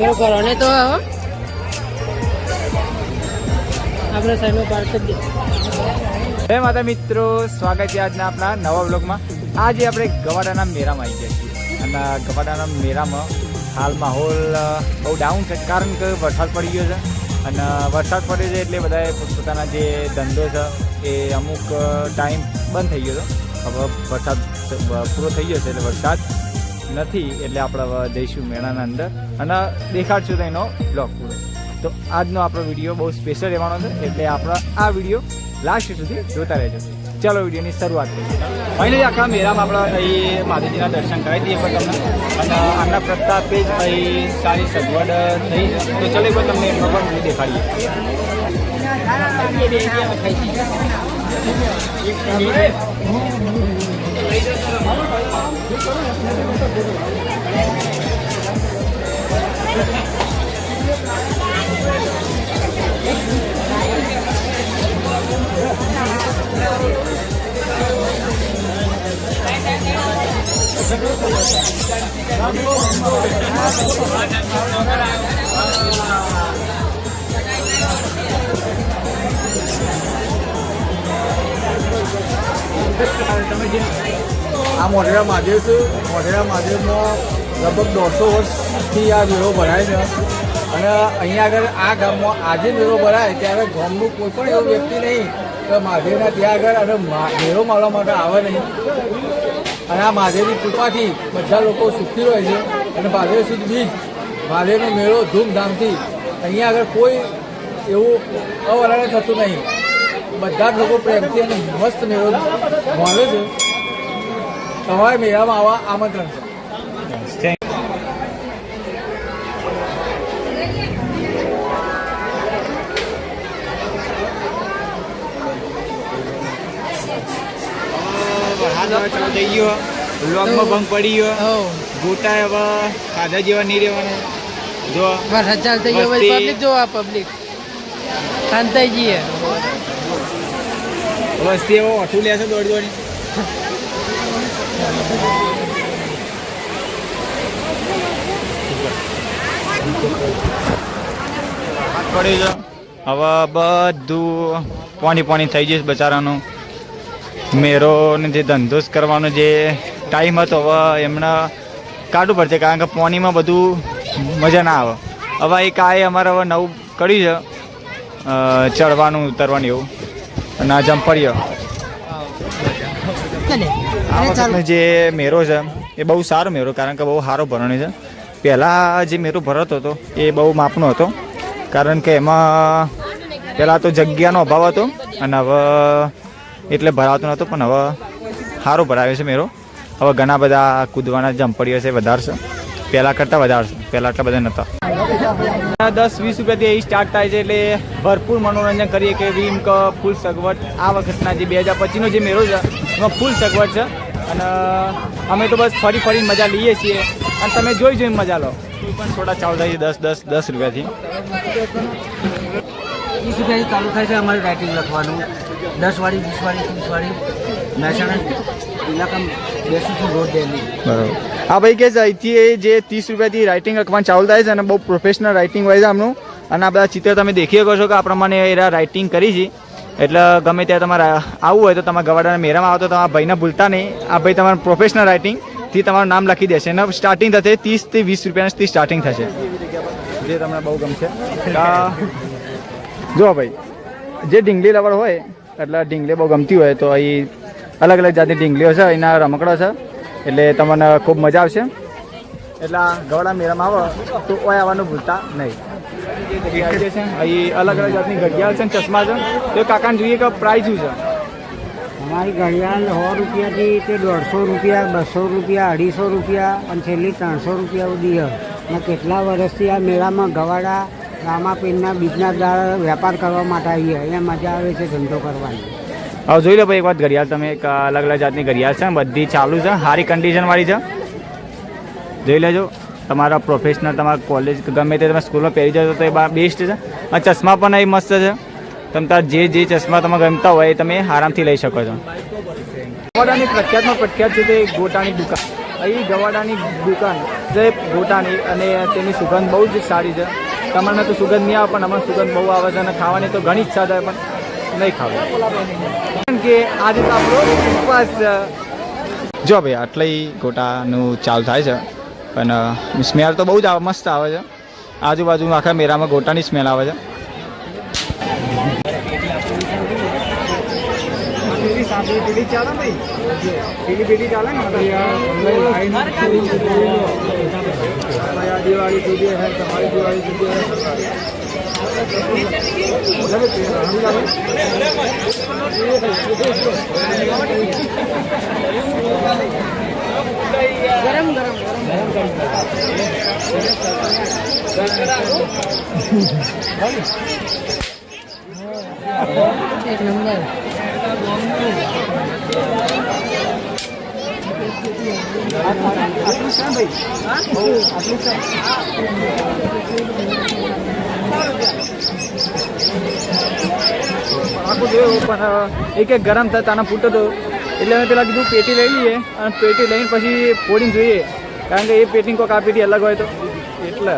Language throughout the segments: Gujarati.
મેં કરો ને તો હવે આપણે સાઈડનો પાર્ક જ હે માતા મિત્રો, સ્વાગત છે આજના આપણા નવા બ્લોગમાં આજે આપણે ગવાડાના મેળામાં આવી ગયા છીએ. અને ગવાડાના મેળામાં હાલ માહોલ બહુ ડાઉન છે, કારણ કે વરસાદ પડી ગયો છે. અને વરસાદ પડ્યો છે એટલે બધાએ પોતપોતાના જે ધંધો છે, એ અમુક ટાઈમ બંધ થઈ ગયો હતો. હવે વરસાદ પૂરો થઈ ગયો છે એટલે વરસાદ નથી, એટલે આપણે જઈશું મેળાના અંદર. અને દેખાડશું તો એનો બ્લોગ પૂરો. તો આજનો આપણો વીડિયો બહુ સ્પેશિયલ રહેવાનો છે, એટલે આપણો આ વીડિયો લાસ્ટ સુધી જોતા રહેજો. ચાલો વિડીયોની શરૂઆત કરીએ. ફાઇનલી આખા મેળામાં આપણે અહીં માતાજીના દર્શન કરાવી દઈએ પણ તમને. અને આના પ્રતાપે જ અહીં સારી સગવડ થઈ. તો ચાલો પણ તમને ભગવાન દેખાડીએ. આ મોઢેરા મહાદેવ છે. મોઢેરા મહાદેવમાં લગભગ દોઢસો વર્ષથી આ મેળો ભરાય છે. અને અહીંયા આગળ આ ગામમાં આજે મેળો ભરાય ત્યારે ગામનું કોઈ પણ એવો વ્યક્તિ નહીં, તો મહાદેવના ત્યાં આગળ અને મેળો મારવા માટે આવે નહીં. અને આ મહાદેવની કૃપાથી બધા લોકો સુખી રહે છે અને મહાદેવ સુદ બીજ મહાદેવનો મેળો ધૂમધામથી અહીંયા આગળ કોઈ એવું અવરણ થતું નહીં. બધા જ લોકો પ્રેમથી અને મસ્ત મેળો માણે છે. તમારે મેળામાં આવવા આમંત્રણ છે. થઈ ગયો બ્લોગમાં ભંગ પડી ગયો. ગોટા હવે ખાધા જેવા નહીં રહેવાના. જો વરસાદ ચાલુ થઈ ગયો પબ્લિક જો આ પબ્લિક શાંત થઈ જઈએ વસ્તી એવો ઓઠું લેશે દોડી દોડી પડ્યું છે હવે બધું પાણી પાણી થઈ જશે બચારાનું. મેરો ને જે ધંધો કરવાનો જે ટાઈમ હતો હવે એમને કાઢવું પડશે કારણ કે પોનીમાં બધું મજા ના આવે. હવે એક કાંઈ અમારે હવે નવું કર્યું છે ચડવાનું ઉતરવાનું એવું. અને આ વખતનો જે મેરો છે એ બહુ સારો મેરો કારણ કે બહુ સારો ભરણી છે. પહેલાં જે મેરો ભરતો હતો એ બહુ માપનો હતો કારણ કે એમાં પહેલાં તો જગ્યાનો અભાવ હતો અને હવે એટલે ભરાતો નહોતો પણ હવે સારો ભરાયો છે મેરો. હવે ઘણા બધા કૂદવાના જમ્પડીઓ છે વધારશે. પહેલાં કરતાં વધારશે. પહેલાં આટલા બધા નહોતા દસ વીસ રૂપિયાથી એ સ્ટાર્ટ થાય છે એટલે ભરપૂર મનોરંજન કરીએ કે વિમ કપ ફૂલ સગવડ આ વખતના જે બે હજાર પચીસનો જે મેળો છે એમાં ફૂલ સગવડ છે. અને અમે તો બસ ફરી ફરી મજા લઈએ છીએ. અને તમે જોઈ જોઈને મજા લો. પણ થોડા ચાલુ થાય છે દસ દસ દસ રૂપિયાથી. વીસ રૂપિયાથી ચાલુ થાય છે અમારે રાઇટિંગ લખવાનું. દસ વાળી વીસ વાળી ત્રીસ વાળી. મહેસાણા ઇલાકામાં બેસું છું રોડ ડેલી બરાબર. હા ભાઈ કે છે અહીંથી એ જે ત્રીસ રૂપિયાથી રાઇટિંગ લખવાનું ચાલુ થાય છે અને બહુ પ્રોફેશનલ રાઇટિંગ હોય છે આમનું. અને આ બધા ચિત્ર તમે દેખી શકો છો કે આ પ્રમાણે એરા રાઇટિંગ કરી છે. એટલે ગમે ત્યાં તમારે આવવું હોય તો તમારા ગવાડાના મેરામાં આવો તો તમારા ભાઈને ભૂલતા નહીં. આ ભાઈ તમારું પ્રોફેશનલ રાઇટિંગથી તમારું નામ લખી દેશે. અને સ્ટાર્ટિંગ થશે ત્રીસથી વીસ રૂપિયાની સ્ટાર્ટિંગ થશે. જે તમને બહુ ગમશે. આ જો ભાઈ જે ઢીંગલી લવર હોય એટલે ઢીંગલી બહુ ગમતી હોય તો અહીં અલગ અલગ જાતની ઢીંગલીઓ છે એના રમકડો છે એટલે તમને ખૂબ મજા આવશે. એટલે ગવડા મેળામાં આવો તો ઓય આવવાનું ભૂલતા નહીં. અહીં અલગ અલગ જાતની ઘડિયાળ છે ચશ્મા છે તો કાકાને જોઈએ કે પ્રાઇસ શું છે. અમારી ઘડિયાળ સો રૂપિયાથી તે દોઢસો રૂપિયા બસો રૂપિયા અઢીસો રૂપિયા અને છેલ્લી ત્રણસો રૂપિયા સુધી અને કેટલા વર્ષથી આ મેળામાં ગવાડા રામાપીરના બીજના દ્વારા વેપાર કરવા માટે આવીએ. અહીંયા મજા આવે છે ધંધો કરવાની. હવે જોઈ લો ભાઈ એક વાત ઘડિયાળ તમે એક અલગ અલગ જાતની ઘડિયાળ છે બધી ચાલુ છે સારી કન્ડિશનવાળી છે. જોઈ લેજો તમારા પ્રોફેશનલ તમારા કોલેજ ગમે તે તમે સ્કૂલમાં પહેરી જશો તો એ બેસ્ટ છે. અને ચશ્મા પણ એ મસ્ત છે. તમે તાર જે જે ચશ્મા તમે ગમતા હોય એ તમે આરામથી લઈ શકો છો. ગવાડાની પ્રખ્યાતમાં પ્રખ્યાત છે તે ગોટાની દુકાન. અહીં ગવાડાની દુકાન છે ગોટાની અને તેની સુગંધ બહુ જ સારી છે. તમારે તો સુગંધ નહીં આવે પણ અમારે સુગંધ બહુ આવે છે અને ખાવાની તો ઘણી ઈચ્છા થાય પણ નહીં ખાવી. કારણ કે આજે તો આપણો ઉપવાસ જો ભાઈ આટલે ગોટાનું ચાલુ થાય છે પણ સ્મેલ તો બહુ જ આવે મસ્ત આવે છે. આજુબાજુ આખા મેરામાં ગોટાની સ્મેલ આવે છે. દિવાળી જુદી હે તમારી દિવાળી સુધી ગરમ ગરમ ગરમ એક નંબર. આખું જોયું પણ એક એક ગરમ થતા તાના ફૂટો તો. એટલે અમે પેલા કીધું પેટી લઈ લઈએ અને પેટી લઈને પછી ફોડીને જોઈએ. કારણ કે એ પેટી કોઈક આ પેટી અલગ હોય તો. એટલે.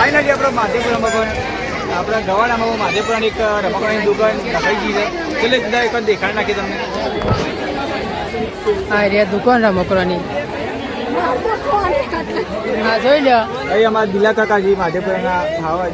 ફાઇનલી આપણે માધેપુર રમકવાના આપણા ગવાડામાં માધેપુરાની એક રમકડાની દુકાન રખાઈ ગઈ છે. એટલે જુદા એક દેખાડ નાખી તમને. આ રહ્યા દુકાન રમકડાની. હા જોઈ લો અહીં અમારા દિલા કાકાજી માધેપુરાના ખાવા.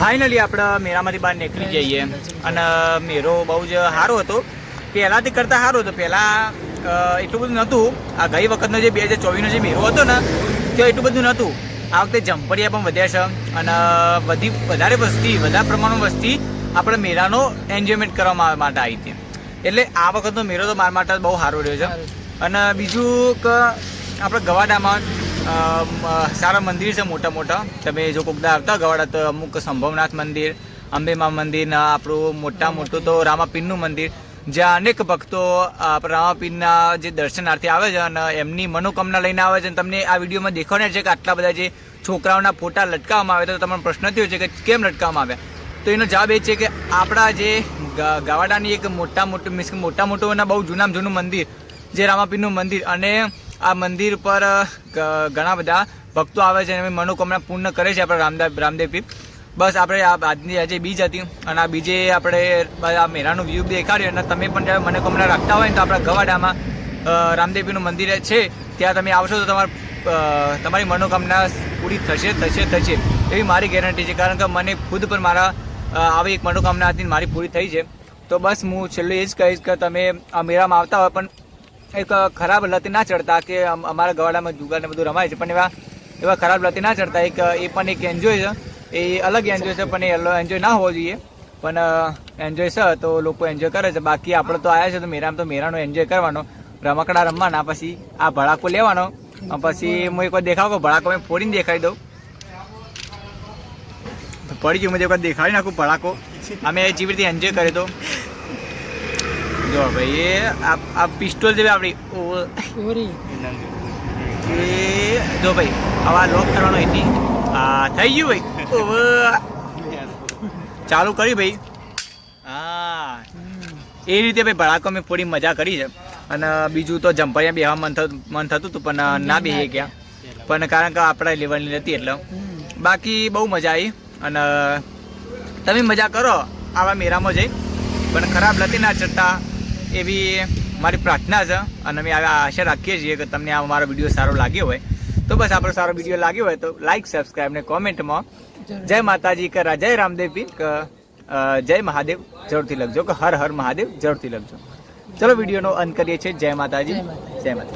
ફાઇનલી આપણે મેળામાંથી બહાર નીકળી જઈએ. અને મેળો બહુ જ સારો હતો. પહેલાંથી કરતાં સારો હતો. પહેલાં એટલું બધું નહોતું. આ ગઈ વખતનો જે બે હજાર ચોવીસનો જે મેળો હતો ને તે એટલું બધું નહોતું. આ વખતે જંપડિયા પણ વધ્યા છે. અને વધી વધારે વસ્તી વધારે પ્રમાણમાં વસ્તી આપણે મેળાનો એન્જોયમેન્ટ કરવા માટે આવી હતી. એટલે આ વખતનો મેળો તો મારા માટે બહુ સારો રહ્યો છે. અને બીજું કે આપણે ગવાડામાં સારા મંદિર છે મોટા મોટા. તમે જો કોકદા આવતા ગવાડા તો અમુક સંભવનાથ મંદિર અંબેમા મંદિર આપણું મોટા મોટું તો રામાપીરનું મંદિર. જ્યાં અનેક ભક્તો રામાપીરના જે દર્શનાર્થી આવે છે અને એમની મનોકામના લઈને આવે છે અને તમને આ વિડીયોમાં દેખાવાના છે કે આટલા બધા જે છોકરાઓના ફોટા લટકાવવામાં આવે તો તમને પ્રશ્ન થયો છે કે કેમ લટકાવવામાં આવ્યા? તો એનો જવાબ એ છે કે આપણા જે ગાવાડાની એક મોટા મોટું મીન્સ મોટા મોટું અને બહુ જૂનામાં જૂનું મંદિર, જે રામાપીરનું મંદિર અને આ મંદિર પર ઘણા બધા ભક્તો આવે છે અને મનોકામના પૂર્ણ કરે છે આપણે રામદેવ રામદેવ બસ આપણે આજની આજે બીજ હતી અને આ બીજે આપણે આ મેળાનું વ્યૂ દેખાડ્યું અને તમે પણ જ્યારે મનોકામના રાખતા હોય ને તો આપણા ગવાડામાં રામદેવપીનું મંદિર છે, ત્યાં તમે આવશો તો તમારા તમારી મનોકામના પૂરી થશે થશે થશે. એવી મારી ગેરંટી છે કારણ કે મને ખુદ પણ મારા આવી એક મનોકામના હતી મારી પૂરી થઈ છે. તો બસ હું છેલ્લું એ જ કહીશ કે તમે આ મેળામાં આવતા હોય પણ એક ખરાબ લતે ના ચડતા કે અમ- અમારા ગવાડામાં જુગાર ને બધું રમાય છે. પણ એવા એવા ખરાબ લતે ના ચડતા. એક, એ પણ એક એન્જોય છે. એ અલગ એન્જોય છે, પણ એ એન્જોય ના હોવો જોઈએ. પણ એન્જોય છે, તો લોકો એન્જોય કરે છે. બાકી આપણે તો આવ્યા છે તો મેરામાં તો મેરાનો એન્જોય કરવાનો. રમકડા રમવાના, પછી આ ભડાકો લેવાનો. પછી હું એક વાર દેખાવ ભડાકો મેં ફોડીને દેખાડી દઉં. પડી ગયું વાર દેખાડી નાખું ભડાકો. અમે જેવી રીતે એન્જોય કર્યો તો. જો ભાઈ એ આ પિસ્ટોલ જેવી આપણી ઓરી. એ જો ભાઈ આવા લોક કરવાનો હતી આ થઈ ગયું ભાઈ. ચાલુ કરી ભાઈ. હા. એ રીતે ભાઈ ભડાકો મેં થોડી મજા કરી છે. અને બીજું તો જંપરિયા બેહવા મન થતું મન થતું હતું પણ ના બેહી ગયા પણ કારણ કે આપણા લેવલની નથી એટલે. બાકી બહુ મજા આવી. અને તમે મજા કરો આવા મેળામાં જઈ. પણ ખરાબ નથી ના ચડતા. એવી મારી પ્રાર્થના છે અને અમે આવા આશા રાખીએ છીએ કે તમને આ મારો વીડિયો સારો લાગ્યો હોય. તો બસ આપણો સારો વીડિયો લાગ્યો હોય તો લાઈક સબસ્ક્રાઈબ ને કોમેન્ટમાં જય માતાજી કે જય રામદેવ પીર કે જય મહાદેવ જરૂરથી લખજો કે હર હર મહાદેવ જરૂરથી લખજો. ચલો વિડીયોનો અંત કરીએ છીએ. જય માતાજી. જય માતા